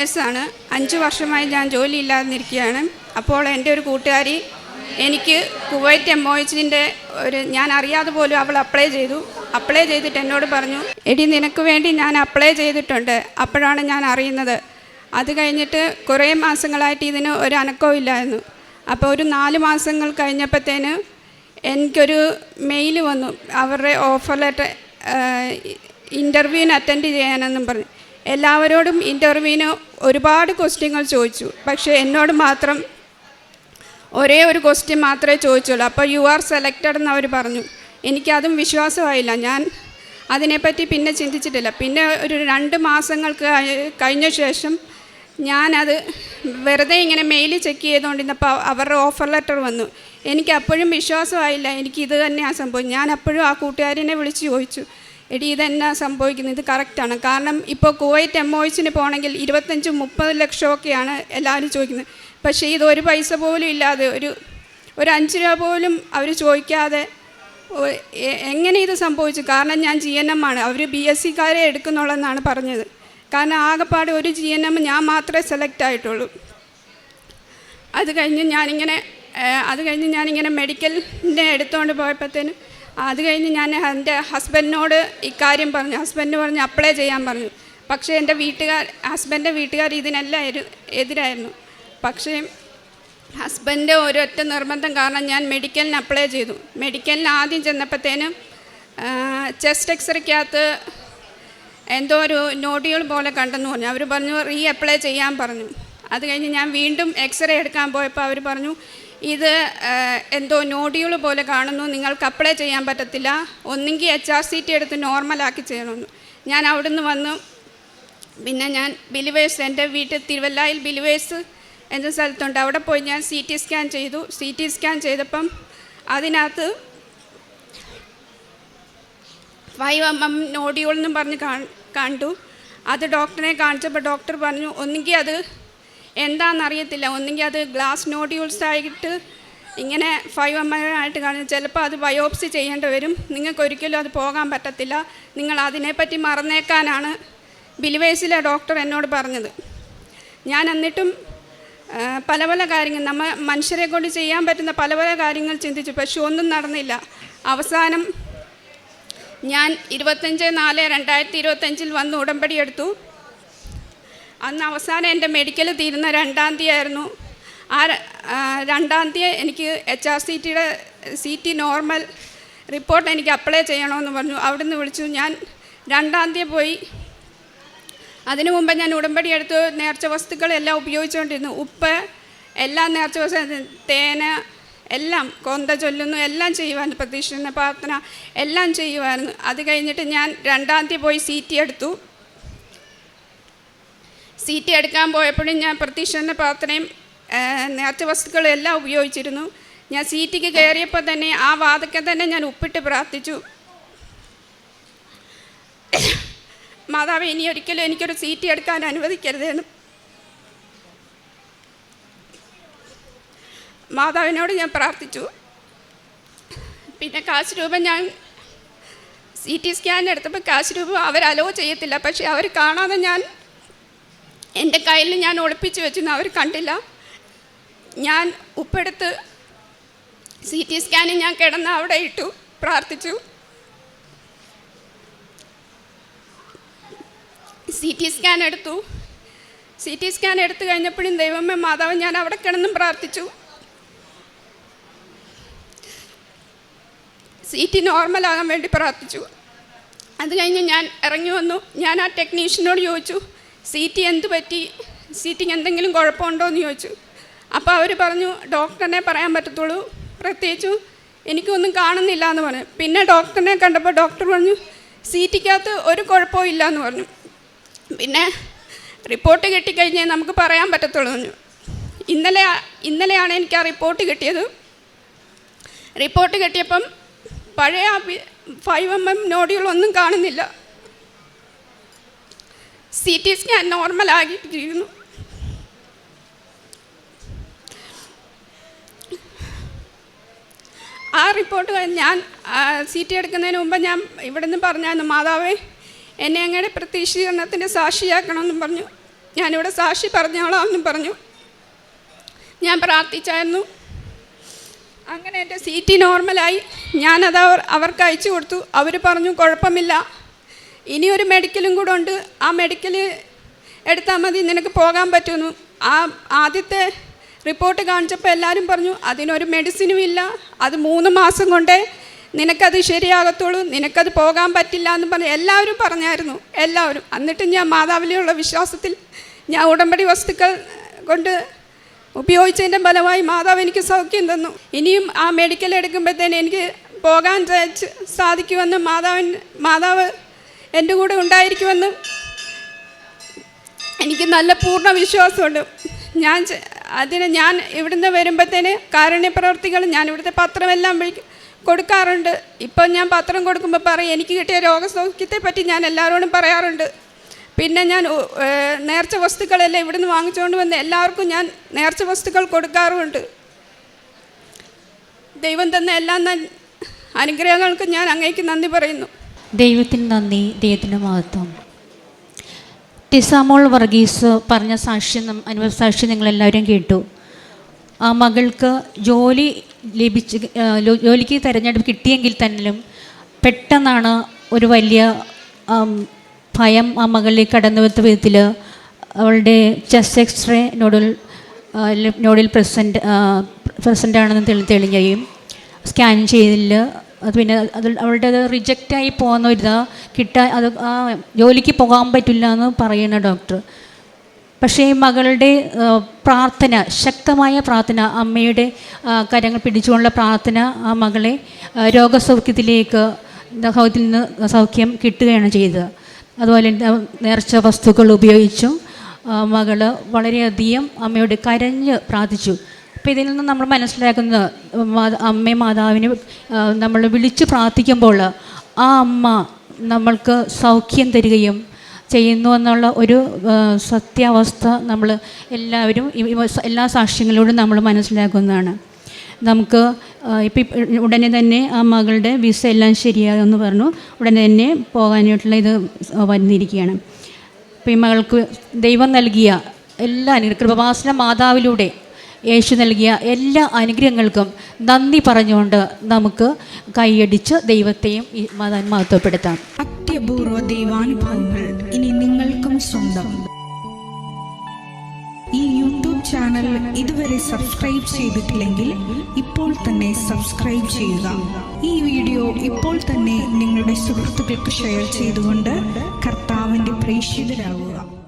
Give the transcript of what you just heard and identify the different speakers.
Speaker 1: നേഴ്സാണ് അഞ്ച് വർഷമായി ഞാൻ ജോലി ഇല്ലാതിരിക്കുകയാണ് അപ്പോൾ എന്റെ ഒരു കൂട്ടുകാരി എനിക്ക് കുവൈറ്റ് എം ഒ എച്ചിന്റെ ഒരു ഞാൻ അറിയാതെ പോലും അവൾ അപ്ലൈ ചെയ്തു. അപ്ലൈ ചെയ്തിട്ട് എന്നോട് പറഞ്ഞു എടി നിനക്ക് വേണ്ടി ഞാൻ അപ്ലൈ ചെയ്തിട്ടുണ്ട്. അപ്പോഴാണ് ഞാൻ അറിയുന്നത്. അത് കഴിഞ്ഞിട്ട് കുറേ മാസങ്ങളായിട്ട് ഇതിന് ഒരു അനക്കവും ഇല്ലായിരുന്നു. അപ്പോൾ ഒരു നാല് മാസങ്ങൾ കഴിഞ്ഞപ്പോഴത്തേന് എനിക്കൊരു മെയിൽ വന്നു. അവരുടെ ഓഫർ ലെറ്റർ ഇന്റർവ്യൂവിന് അറ്റൻഡ് ചെയ്യാനെന്നും പറഞ്ഞു. എല്ലാവരോടും ഇന്റർവ്യൂവിന് ഒരുപാട് ക്വസ്റ്റ്യങ്ങൾ ചോദിച്ചു. പക്ഷേ എന്നോട് മാത്രം ഒരേ ഒരു ക്വസ്റ്റ്യൻ മാത്രമേ ചോദിച്ചുള്ളൂ. അപ്പോൾ യു ആർ സെലക്റ്റഡ് എന്ന് അവർ പറഞ്ഞു. എനിക്കതും വിശ്വാസമായില്ല. ഞാൻ അതിനെപ്പറ്റി പിന്നെ ചിന്തിച്ചിട്ടില്ല. പിന്നെ ഒരു രണ്ട് മാസങ്ങൾക്ക് കഴിഞ്ഞ ശേഷം ഞാനത് വെറുതെ ഇങ്ങനെ മെയിൽ ചെക്ക് ചെയ്തുകൊണ്ടിരുന്നപ്പോൾ അവരുടെ ഓഫർ ലെറ്റർ വന്നു. എനിക്ക് അപ്പോഴും വിശ്വാസമായില്ല. എനിക്കിത് തന്നെയാണ് സംഭവം. ഞാൻ അപ്പോഴും ആ കൂട്ടുകാരിനെ വിളിച്ച് ചോദിച്ചു. എടി ഇതെന്നാ സംഭവിക്കുന്നത്? ഇത് കറക്റ്റാണ് കാരണം ഇപ്പോൾ കുവൈറ്റ് എം എംഒയിച്ചിന് പോകണമെങ്കിൽ ഇരുപത്തഞ്ചും മുപ്പത് ലക്ഷമൊക്കെയാണ് എല്ലാവരും ചോദിക്കുന്നത്. പക്ഷേ ഇത് ഒരു പൈസ പോലും ഇല്ലാതെ ഒരു ഒരു അഞ്ച് രൂപ പോലും അവർ ചോദിക്കാതെ എങ്ങനെ ഇത് സംഭവിച്ചു? കാരണം ഞാൻ ജി എൻ എം ആണ്. അവർ ബി എസ് സിക്കാരെ എടുക്കുന്നുള്ളതെന്നാണ് പറഞ്ഞത്. കാരണം ആകെപ്പാടെ ഒരു ജി എൻ എം ഞാൻ മാത്രമേ സെലക്ട് ആയിട്ടുള്ളൂ. അത് കഴിഞ്ഞ് ഞാനിങ്ങനെ അത് കഴിഞ്ഞ് ഞാനിങ്ങനെ മെഡിക്കലിന്റെ എടുത്തുകൊണ്ട് പോയപ്പോഴത്തേന് അത് കഴിഞ്ഞ് ഞാൻ എന്റെ ഹസ്ബൻഡിനോട് ഇക്കാര്യം പറഞ്ഞു. ഹസ്ബൻഡ് പറഞ്ഞു അപ്ലൈ ചെയ്യാൻ പറഞ്ഞു. പക്ഷേ എന്റെ വീട്ടുകാർ ഹസ്ബൻഡിന്റെ വീട്ടുകാർ ഇതിനെല്ലാം എതിരായിരുന്നു. പക്ഷേ ഹസ്ബൻഡ് ഒരൊറ്റ നിർബന്ധം കാരണം ഞാൻ മെഡിക്കലിന് അപ്ലൈ ചെയ്തു. മെഡിക്കലിന് ആദ്യം ചെന്നപ്പോഴത്തേനും ചെസ്റ്റ് എക്സ്റേക്കകത്ത് എന്തോ ഒരു നോഡികൾ പോലെ കണ്ടെന്ന് പറഞ്ഞു. അവർ പറഞ്ഞു റീ അപ്ലൈ ചെയ്യാൻ പറഞ്ഞു. അത് കഴിഞ്ഞ് ഞാൻ വീണ്ടും എക്സ്റേ എടുക്കാൻ പോയപ്പോൾ അവർ പറഞ്ഞു ഇത് എന്തോ നോഡ്യൂൾ പോലെ കാണുന്നു. നിങ്ങൾക്ക് അപ്ലൈ ചെയ്യാൻ പറ്റത്തില്ല. ഒന്നെങ്കിൽ എച്ച് ആർ സി ടി എടുത്ത് നോർമലാക്കി ചെയ്യണമെന്ന് ഞാൻ അവിടുന്ന് വന്നു. പിന്നെ ഞാൻ ബിലിവേഴ്സ് എന്റെ വീട്ടിൽ തിരുവല്ലായിൽ ബിലിവേഴ്സ് എന്ന സ്ഥലത്തുണ്ട്. അവിടെ പോയി ഞാൻ സി ടി സ്കാൻ ചെയ്തു. സി ടി സ്കാൻ ചെയ്തപ്പം അതിനകത്ത് ഫൈവ് എം എം നോഡിയോൾ എന്നും പറഞ്ഞ് കണ്ടു. അത് ഡോക്ടറിനെ കാണിച്ചപ്പോൾ ഡോക്ടർ പറഞ്ഞു ഒന്നുകിൽ അത് എന്താണെന്നറിയത്തില്ല. ഒന്നുകിൽ അത് ഗ്ലാസ് നോഡ്യൂൾസ് ആയിട്ട് ഇങ്ങനെ ഫൈവ് എം എം ആയിട്ട് കാണും. ചിലപ്പോൾ അത് ബയോപ്സി ചെയ്യേണ്ടി വരും. നിങ്ങൾക്ക് ഒരിക്കലും അത് പോകാൻ പറ്റത്തില്ല. നിങ്ങൾ അതിനെപ്പറ്റി മറന്നേക്കാനാണ് ബിലിവേഴ്സിലെ ഡോക്ടർ എന്നോട് പറഞ്ഞത്. ഞാൻ എന്നിട്ടും പല പല കാര്യങ്ങൾ നമ്മൾ മനുഷ്യരെ കൊണ്ട് ചെയ്യാൻ പറ്റുന്ന പല പല കാര്യങ്ങൾ ചിന്തിച്ചു. പക്ഷെ ഒന്നും നടന്നില്ല. അവസാനം ഞാൻ ഇരുപത്തഞ്ച് നാല് രണ്ടായിരത്തി ഇരുപത്തഞ്ചിൽ വന്ന് ഉടമ്പടി എടുത്തു. അന്ന് അവസാനം എന്റെ മെഡിക്കൽ തീരുന്ന രണ്ടാം തീയതി ആയിരുന്നു. ആ രണ്ടാം തീയതി എനിക്ക് എച്ച് ആർ സി ടിയുടെ സി ടി നോർമൽ റിപ്പോർട്ട് എനിക്ക് അപ്ലൈ ചെയ്യണമെന്ന് പറഞ്ഞു. അവിടുന്ന് വിളിച്ചു. ഞാൻ രണ്ടാം തീയതി പോയി. അതിനു മുമ്പ് ഞാൻ ഉടമ്പടി എടുത്ത് നേർച്ച വസ്തുക്കളെല്ലാം ഉപയോഗിച്ചുകൊണ്ടിരുന്നു. ഉപ്പ് എല്ലാം നേർച്ച വസ്തു തേന എല്ലാം കൊന്ത ചൊല്ലുന്നു. എല്ലാം ചെയ്യുമായിരുന്നു പ്രതീക്ഷിക്കുന്ന പ്രാർത്ഥന എല്ലാം ചെയ്യുമായിരുന്നു അത് കഴിഞ്ഞിട്ട് ഞാൻ രണ്ടാം തീയതി പോയി സി ടി എടുത്തു. സി ടി എടുക്കാൻ പോയപ്പോഴും ഞാൻ പ്രതീക്ഷിക്കുന്ന പാത്രയും നേർച്ച വസ്തുക്കളും എല്ലാം ഉപയോഗിച്ചിരുന്നു. ഞാൻ സീറ്റിക്ക് കയറിയപ്പോൾ തന്നെ ആ വാതക്കെ തന്നെ ഞാൻ ഉപ്പിട്ട് പ്രാർത്ഥിച്ചു. മാതാവ് ഇനി ഒരിക്കലും എനിക്കൊരു സീറ്റ് എടുക്കാൻ അനുവദിക്കരുതെന്ന്. മാതാവിനോട് ഞാൻ പ്രാർത്ഥിച്ചു. പിന്നെ കാശ് രൂപ ഞാൻ സി ടി സ്കാൻ എടുത്തപ്പോൾ കാശ് രൂപ അവർ അലോ ചെയ്യത്തില്ല. പക്ഷേ അവർ കാണാതെ ഞാൻ എന്റെ കയ്യിൽ ഞാൻ ഒളിപ്പിച്ച് വെച്ചിരുന്നു അവർ കണ്ടില്ല. ഞാൻ ഉപ്പെടുത്ത് സി ടി സ്കാനിങ് ഞാൻ കിടന്ന് അവിടെ ഇട്ടു പ്രാർത്ഥിച്ചു. സി ടി സ്കാൻ എടുത്തു. സി ടി സ്കാൻ എടുത്തു കഴിഞ്ഞപ്പോഴും ദൈവമേ മാതാവ് ഞാൻ അവിടെ കിടന്നും പ്രാർത്ഥിച്ചു. സി ടി നോർമലാകാൻ വേണ്ടി പ്രാർത്ഥിച്ചു. അത് കഴിഞ്ഞ് ഞാൻ ഇറങ്ങി വന്നു. ഞാൻ ആ ടെക്നീഷ്യനോട് ചോദിച്ചു സി ടി എന്ത് പറ്റി? സീറ്റിങ് എന്തെങ്കിലും കുഴപ്പമുണ്ടോ എന്ന് ചോദിച്ചു. അപ്പോൾ അവർ പറഞ്ഞു ഡോക്ടറിനെ പറയാൻ പറ്റത്തുള്ളൂ. പ്രത്യേകിച്ചും എനിക്കൊന്നും കാണുന്നില്ല എന്ന് പറഞ്ഞു. പിന്നെ ഡോക്ടറിനെ കണ്ടപ്പോൾ ഡോക്ടർ പറഞ്ഞു സീറ്റിക്കകത്ത് ഒരു കുഴപ്പവും ഇല്ല എന്ന് പറഞ്ഞു. പിന്നെ റിപ്പോർട്ട് കിട്ടിക്കഴിഞ്ഞാൽ നമുക്ക് പറയാൻ പറ്റത്തുള്ളൂ എന്ന് ഇന്നലെ ഇന്നലെയാണ് എനിക്ക് ആ റിപ്പോർട്ട് കിട്ടിയത്. റിപ്പോർട്ട് കിട്ടിയപ്പം പഴയ ഫൈവ് എം എം നോഡികളൊന്നും കാണുന്നില്ല. സി ടി സ്കാൻ നോർമൽ ആകിയിരിക്കുന്നു ആ റിപ്പോർട്ട് ഞാൻ സി ടി എടുക്കുന്നതിന് മുമ്പ് ഞാൻ ഇവിടെ നിന്ന് പറഞ്ഞായിരുന്നു മാതാവേ എന്നെ അങ്ങയുടെ പ്രതീക്ഷീകരണത്തിന്റെ സാക്ഷിയാക്കണമെന്നും പറഞ്ഞു. ഞാനിവിടെ സാക്ഷി പറഞ്ഞോളാമെന്നും പറഞ്ഞു. ഞാൻ പ്രാർത്ഥിച്ചായിരുന്നു. അങ്ങനെ എന്റെ സീറ്റ് നോർമലായി ഞാനത് അവർ അവർക്ക് അയച്ചു കൊടുത്തു. അവർ പറഞ്ഞു കുഴപ്പമില്ല. ഇനി ഒരു മെഡിക്കലും കൂടെ ഉണ്ട്. ആ മെഡിക്കൽ എടുത്താൽ മതി നിനക്ക് പോകാൻ പറ്റുന്നു ആ ആദ്യത്തെ റിപ്പോർട്ട് കാണിച്ചപ്പോൾ എല്ലാവരും പറഞ്ഞു അതിനൊരു മെഡിസിനും ഇല്ല. അത് മൂന്ന് മാസം കൊണ്ടേ നിനക്കത് ശരിയാകത്തുള്ളൂ. നിനക്കത് പോകാൻ പറ്റില്ല എന്ന് പറഞ്ഞ് എല്ലാവരും പറഞ്ഞായിരുന്നു. എല്ലാവരും. എന്നിട്ടും ഞാൻ മാതാവിലുള്ള വിശ്വാസത്തിൽ ഞാൻ ഉടമ്പടി വസ്തുക്കൾ കൊണ്ട് ഉപയോഗിച്ചതിന്റെ ഫലമായി മാതാവ് എനിക്ക് സൗഖ്യം തന്നു. ഇനിയും ആ മെഡിക്കൽ എടുക്കുമ്പോഴത്തേന് എനിക്ക് പോകാൻ സാധിക്കുമെന്നും മാതാവിൻ മാതാവ് എന്റെ കൂടെ ഉണ്ടായിരിക്കുമെന്ന് എനിക്ക് നല്ല പൂർണ വിശ്വാസമുണ്ട്. ഞാൻ അതിന് ഞാൻ ഇവിടുന്ന് വരുമ്പോഴത്തേന് കാരുണ്യപ്രവർത്തികൾ ഞാൻ ഇവിടുത്തെ പത്രമെല്ലാം വിളിക്കും കൊടുക്കാറുണ്ട്. ഇപ്പം ഞാൻ പത്രം കൊടുക്കുമ്പോൾ പറയും എനിക്ക് കിട്ടിയ രോഗസൗഖ്യത്തെ പറ്റി ഞാൻ എല്ലാവരോടും പറയാറുണ്ട്. പിന്നെ ഞാൻ നേർച്ച വസ്തുക്കളെല്ലാം ഇവിടുന്ന് വാങ്ങിച്ചുകൊണ്ട് വന്ന് എല്ലാവർക്കും ഞാൻ നേർച്ച വസ്തുക്കൾ കൊടുക്കാറുമുണ്ട്. ദൈവം തന്ന എല്ലാ അനുഗ്രഹങ്ങൾക്കും ഞാൻ അങ്ങേക്ക് നന്ദി പറയുന്നു.
Speaker 2: ദൈവത്തിന് നന്ദി ദൈവത്തിന് മഹത്വം. ടിസാമോൾ വർഗീസ് പറഞ്ഞ സാക്ഷ്യം അനുഭവ സാക്ഷ്യം നിങ്ങളെല്ലാവരും കേട്ടു. ആ മകൾക്ക് ജോലി ലഭിച്ച് ജോലിക്ക് തിരഞ്ഞെടുപ്പ് കിട്ടിയെങ്കിൽ തന്നെയും പെട്ടെന്നാണ് ഒരു വലിയ ഭയം ആ മകളിലേക്ക് കടന്നു വരുത്ത വിധത്തിൽ അവളുടെ ചെസ്റ്റ് എക്സ്റേ നോഡിൽ നോഡിൽ പ്രസന്റ് പ്രസന്റ് ആണെന്ന് തെളി തെളിഞ്ഞുകയും സ്കാൻ ചെയ്തില്ല അത് പിന്നെ അത് അവളുടെ റിജക്റ്റായി പോകുന്ന ഒരു ഇതാ കിട്ടാൻ അത് ആ ജോലിക്ക് പോകാൻ പറ്റില്ല എന്ന് പറയുന്ന ഡോക്ടർ പക്ഷേ മകളുടെ പ്രാർത്ഥന ശക്തമായ പ്രാർത്ഥന അമ്മയുടെ കരങ്ങൾ പിടിച്ചുകൊണ്ടുള്ള പ്രാർത്ഥന ആ മകളെ രോഗസൗഖ്യത്തിലേക്ക് സൗഖ്യത്തിൽ നിന്ന് സൗഖ്യം കിട്ടുകയാണ് ചെയ്തത്. അതുപോലെ നേർച്ച വസ്തുക്കൾ ഉപയോഗിച്ചും ആ, മകൾ വളരെയധികം അമ്മയോട് കരഞ്ഞ് പ്രാർത്ഥിച്ചു. അപ്പോൾ ഇതിൽ നിന്ന് നമ്മൾ മനസ്സിലാക്കുന്നത് അമ്മയും മാതാവിനെ നമ്മൾ വിളിച്ച് പ്രാർത്ഥിക്കുമ്പോൾ ആ അമ്മ നമ്മൾക്ക് സൗഖ്യം തരികയും ചെയ്യുന്നു എന്നുള്ള ഒരു സത്യാവസ്ഥ നമ്മൾ എല്ലാവരും എല്ലാ സാക്ഷ്യങ്ങളോടും നമ്മൾ മനസ്സിലാക്കുന്നതാണ്. നമുക്ക് ഇപ്പം ഉടനെ തന്നെ ആ മകളുടെ വിസ എല്ലാം ശരിയാകുമെന്ന് പറഞ്ഞു. ഉടനെ തന്നെ പോകാനായിട്ടുള്ള ഇത് വന്നിരിക്കുകയാണ്. അപ്പോൾ ഈ മകൾക്ക് ദൈവം നൽകിയ എല്ലാ കൃപവാസന മാതാവിലൂടെ യേശു നൽകിയ എല്ലാ അനുഗ്രഹങ്ങൾക്കും നന്ദി പറഞ്ഞുകൊണ്ട് നമുക്ക് കൈയടിച്ച് ദൈവത്തെയും മഹത്വപ്പെടുത്താം.
Speaker 3: അത്യപൂർവ ദൈവാനുഭവങ്ങൾ ഇനി നിങ്ങൾക്കും സ്വന്തം. ഈ യൂട്യൂബ് ചാനൽ ഇതുവരെ സബ്സ്ക്രൈബ് ചെയ്തിട്ടില്ലെങ്കിൽ ഇപ്പോൾ തന്നെ സബ്സ്ക്രൈബ് ചെയ്യുക. ഈ വീഡിയോ ഇപ്പോൾ തന്നെ നിങ്ങളുടെ സുഹൃത്തുക്കൾക്ക് ഷെയർ ചെയ്തുകൊണ്ട് കർത്താവിന്റെ പ്രേക്ഷിതരാകുക